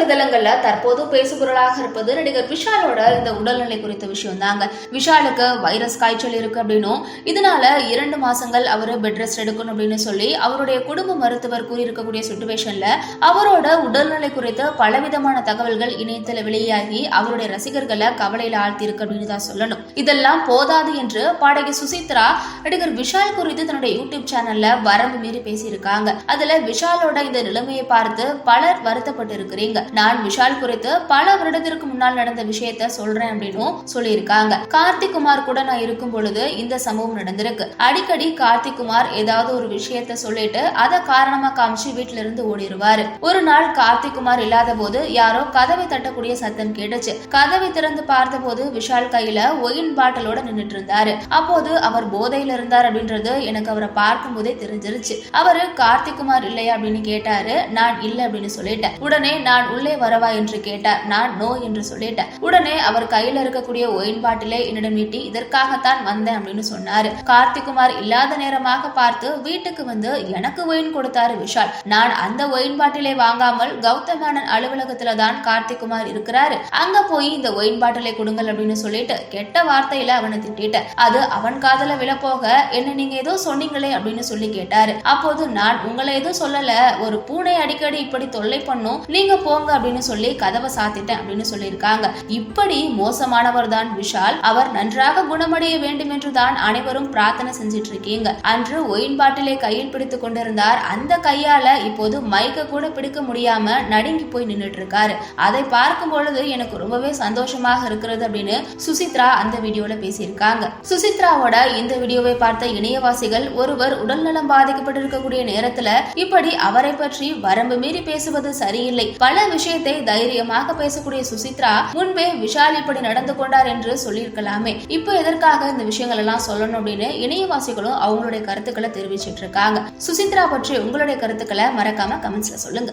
வலைதளங்கள்ல தற்போது பேசுபொருளாக இருப்பது நடிகர் விஷாலோட இந்த உடல்நிலை குறித்த விஷயம் தாங்க விஷாலுக்கு வைரஸ் காய்ச்சல் இருக்கு அப்படின்னும் இதனால இரண்டு மாசங்கள் அவர் பெட் ரெஸ்ட் எடுக்கணும் அப்படின்னு சொல்லி அவருடைய குடும்ப மருத்துவர் கூறியிருக்கக்கூடிய சுச்சுவேஷன்ல அவரோட உடல்நிலை குறித்து பலவிதமான தகவல்கள் இணையத்துல வெளியாகி அவருடைய ரசிகர்களை கவலையில ஆழ்த்தி இருக்கு அப்படின்னு தான் சொல்லணும். இதெல்லாம் போதாது என்று பாடகி சுசித்ரா நடிகர் விஷால் குறித்து தன்னுடைய யூடியூப் சேனல்ல வரம்பு மீறி பேசியிருக்காங்க. அதுல விஷாலோட இந்த நிலைமையை பார்த்து பலர் வருத்தப்பட்டு இருக்கிறீங்க நான் விஷால் குறித்து பல வருடத்திற்கு முன்னால் நடந்த விஷயத்த சொல்றேன் அப்படின்னும் சொல்லியிருக்காங்க. கார்த்திக் குமார் கூட நான் இருக்கும் பொழுது இந்த சம்பவம் நடந்திருக்கு. அடிக்கடி கார்த்திக் குமார் ஏதாவது ஒரு விஷயத்த சொல்லிட்டு அதை காரணமா காமிச்சு வீட்டுல இருந்து ஓடிடுவாரு ஒரு நாள் கார்த்திக் குமார் இல்லாத போது யாரோ கதவை தட்டக்கூடிய சத்தம் கேட்டுச்சு. கதவை திறந்து பார்த்தபோது விஷால் கையில ஒயின் பாட்டிலோட நின்றுட்டு இருந்தாரு. அப்போது அவர் போதையில இருந்தார் அப்படின்றது எனக்கு அவரை பார்க்கும் போதே தெரிஞ்சிருச்சு. அவரு கார்த்திக் குமார் இல்லையா அப்படின்னு கேட்டாரு. நான் இல்லை அப்படின்னு சொல்லிட்டேன். உடனே நான் உள்ளே வரவா என்று கேட்டார். நான் நோ என்று சொல்லிட்டேன். உடனே அவர் கையில இருக்கக்கூடிய ஒயின் பாட்டிலே என்னிடம் நீட்டி இதற்காகத்தான் வந்தேன் அப்படின்னு சொன்னாரு. கார்த்திகுமார் இல்லாத நேரமாக பார்த்து வீட்டுக்கு வந்து எனக்கு ஒயின் கொடுத்தாரு விஷால். நான் அந்த ஒயின் பாட்டிலை வாங்காமல் கௌதம் அலுவலகத்துல தான் கார்த்திகுமார் இருக்கிறாரு. அங்க போய் இந்த ஒயின் பாட்டிலை கொடுங்கள் அப்படின்னு சொல்லிட்டு கெட்ட வார்த்தையில அவனை திட்டிட்டேன். அது அவன் காதல விழப்போக என்ன நீங்க ஏதோ சொன்னீங்களே அப்படின்னு சொல்லி கேட்டாரு. அப்போது நான் உங்களை எதுவும் சொல்லல. ஒரு பூனை அடிக்கடி இப்படி தொல்லை பண்ணும். நீங்க போங்க அப்படின்னு சொல்லி கதவை சாத்திட்டேன் அப்படின்னு சொல்லியிருக்காங்க. இப்படி மோசமானவர் தான் விஷால். அவர் நன்றாக குணமடைய வேண்டும் என்று தான் அனைவரும் பிரார்த்தனை செஞ்சிட்டு இருக்கீங்க அன்று ஒயின் பாட்டிலை கையில் பிடித்து கொண்டிருந்தார். அந்த கையால இப்போது மைக்க கூட பிடிக்க முடியாம நடுங்கி போய் நின்னுட்டு இருக்காரு அதை பார்க்கும் பொழுது எனக்கு ரொம்பவே சந்தோஷமாக இருக்கிறது அப்படின்னு சுசித்ரா அந்த வீடியோல பேசியிருக்காங்க. சுசித்ராவோட இந்த வீடியோவை பார்த்த இணையவாசிகள் ஒருவர் உடல்நலம் பாதிக்கப்பட்டிருக்கக்கூடிய நேரத்துல இப்படி அவரை பற்றி வரம்பு மீறி பேசுவது சரியில்லை. பல விஷயத்தை தைரியமாக பேசக்கூடிய சுசித்ரா முன்பே விஷால் இப்படி நடந்து கொண்டார் என்று சொல்லியிருக்கலாமே. இப்போ எதற்காக இந்த விஷயங்கள் எல்லாம் சொல்லணும் அப்படின்னு இணையவாசிகளும் அவங்களுடைய கருத்துக்களை தெரிவிச்சிட்டு இருக்காங்க. சுசித்ரா பற்றி உங்களுடைய கருத்துக்களை மறக்காம கமெண்ட்ஸ்ல சொல்லுங்க.